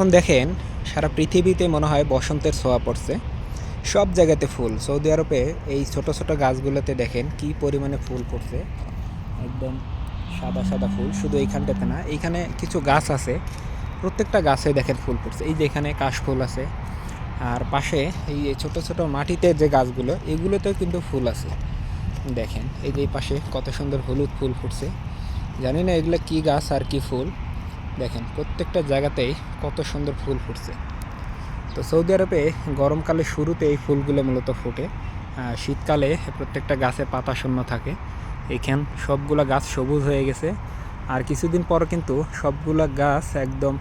এখন দেখেন, সারা পৃথিবীতে মনে হয় বসন্তের ছোঁয়া পড়ছে। সব জায়গাতে ফুল। সৌদি আরবে এই ছোট ছোট গাছগুলোতে দেখেন কি পরিমাণে ফুল পড়ছে। একদম সাদা সাদা ফুল। শুধু এইখানটাতে না, এইখানে কিছু গাছ আছে। প্রত্যেকটা গাছে দেখেন ফুল পড়ছে। এই যে এখানে কাশফুল আছে। আর পাশে এই ছোট ছোট মাটিতে যে গাছগুলো, এগুলোতেও কিন্তু ফুল আছে। দেখেন, এই যে পাশে কত সুন্দর হলুদ ফুল ফুটছে। জানি না এগুলো কি গাছ আর কি ফুল। দেখেন, প্রত্যেকটা জায়গাতেই কত সুন্দর ফুল ফুটছে। তো সৌদি আরবে গরমকালে শুরুতে এই ফুলগুলো মূলত ফোটে। শীতকালে প্রত্যেকটা গাছে পাতা শূন্য থাকে। এইখান সবগুলা গাছ সবুজ হয়ে গেছে। আর কিছুদিন পর কিন্তু সবগুলা গাছ একদম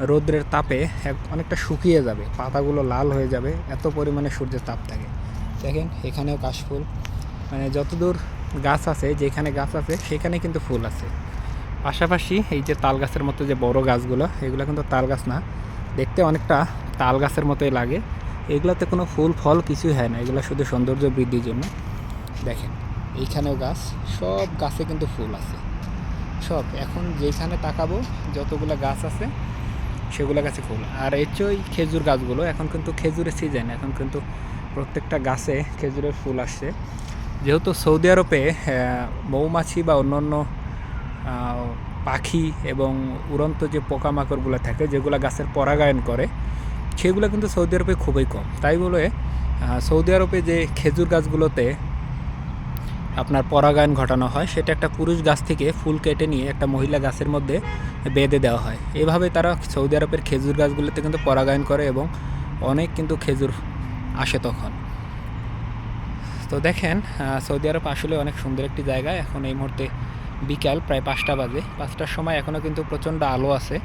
রৌদ্রের তাপে অনেকটা শুকিয়ে যাবে। পাতাগুলো লাল হয়ে যাবে, এত পরিমাণে সূর্যের তাপ থাকে। দেখেন, এখানেও কাশফুল। মানে যতদূর গাছ আছে, যেখানে গাছ আছে, সেখানে কিন্তু ফুল আছে। পাশাপাশি এই যে তাল গাছের মতো যে বড় গাছগুলো এগুলো কিন্তু তাল গাছ না। দেখতে অনেকটা তাল গাছের মতোই লাগে। এগুলোতে কোনো ফুল ফল কিছুই হয় না। এগুলো শুধু সৌন্দর্য বৃদ্ধির জন্য। দেখেন এইখানেও গাছ সব গাছে কিন্তু ফুল আছে। সব এখন যেখানে তাকাবো যতগুলো গাছ আছে সেগুলো গাছে ফুল। আর এর চেয়ে খেজুর গাছগুলো এখন কিন্তু খেজুরের সিজন এখন কিন্তু প্রত্যেকটা গাছে খেজুরের ফুল আসছে। যেহেতু সৌদি আরবে মৌমাছি বা অন্য আহ, পাখি এবং উড়ন্ত যে পোকামাকড়গুলো থাকে, যেগুলো গাছের পরাগায়ন করে, সেগুলো কিন্তু সৌদি আরবে খুবই কম। তাই বলে সৌদি আরবে যে খেজুর গাছগুলোতে আপনার পরাগায়ন ঘটানো হয়, সেটা একটা পুরুষ গাছ থেকে ফুল কেটে নিয়ে একটা মহিলা গাছের মধ্যে বেঁধে দেওয়া হয়। এভাবে তারা সৌদি আরবের খেজুর গাছগুলোতে কিন্তু পরাগায়ন করে এবং অনেক কিন্তু খেজুর আসে তখন। তো দেখেন সৌদি আরব আসলে অনেক সুন্দর একটি জায়গা। এখন এই মুহূর্তে বিকাল, প্রায় পাঁচটা বাজে। পাঁচটার সময় এখনও কিন্তু প্রচণ্ড আলো আছে।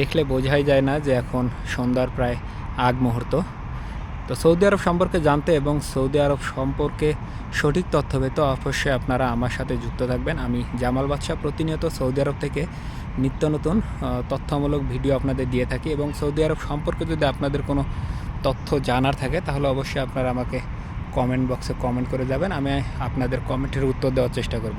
দেখলে বোঝাই যায় না যে এখন সন্ধ্যার প্রায় আগ মুহূর্ত। তো সৌদি আরব সম্পর্কে জানতে এবং সৌদি আরব সম্পর্কে সঠিক তথ্য পেতে অবশ্যই আপনারা আমার সাথে যুক্ত থাকবেন। আমি জামাল বাদশাহ প্রতিনিয়ত সৌদি আরব থেকে নিত্য নতুন তথ্যমূলক ভিডিও আপনাদের দিয়ে থাকি এবং সৌদি আরব সম্পর্কে যদি আপনাদের কোনো তথ্য জানার থাকে, তাহলে অবশ্যই আপনারা আমাকে কমেন্ট বক্সে কমেন্ট করে যাবেন। আমি আপনাদের কমেন্টের উত্তর দেওয়ার চেষ্টা করব।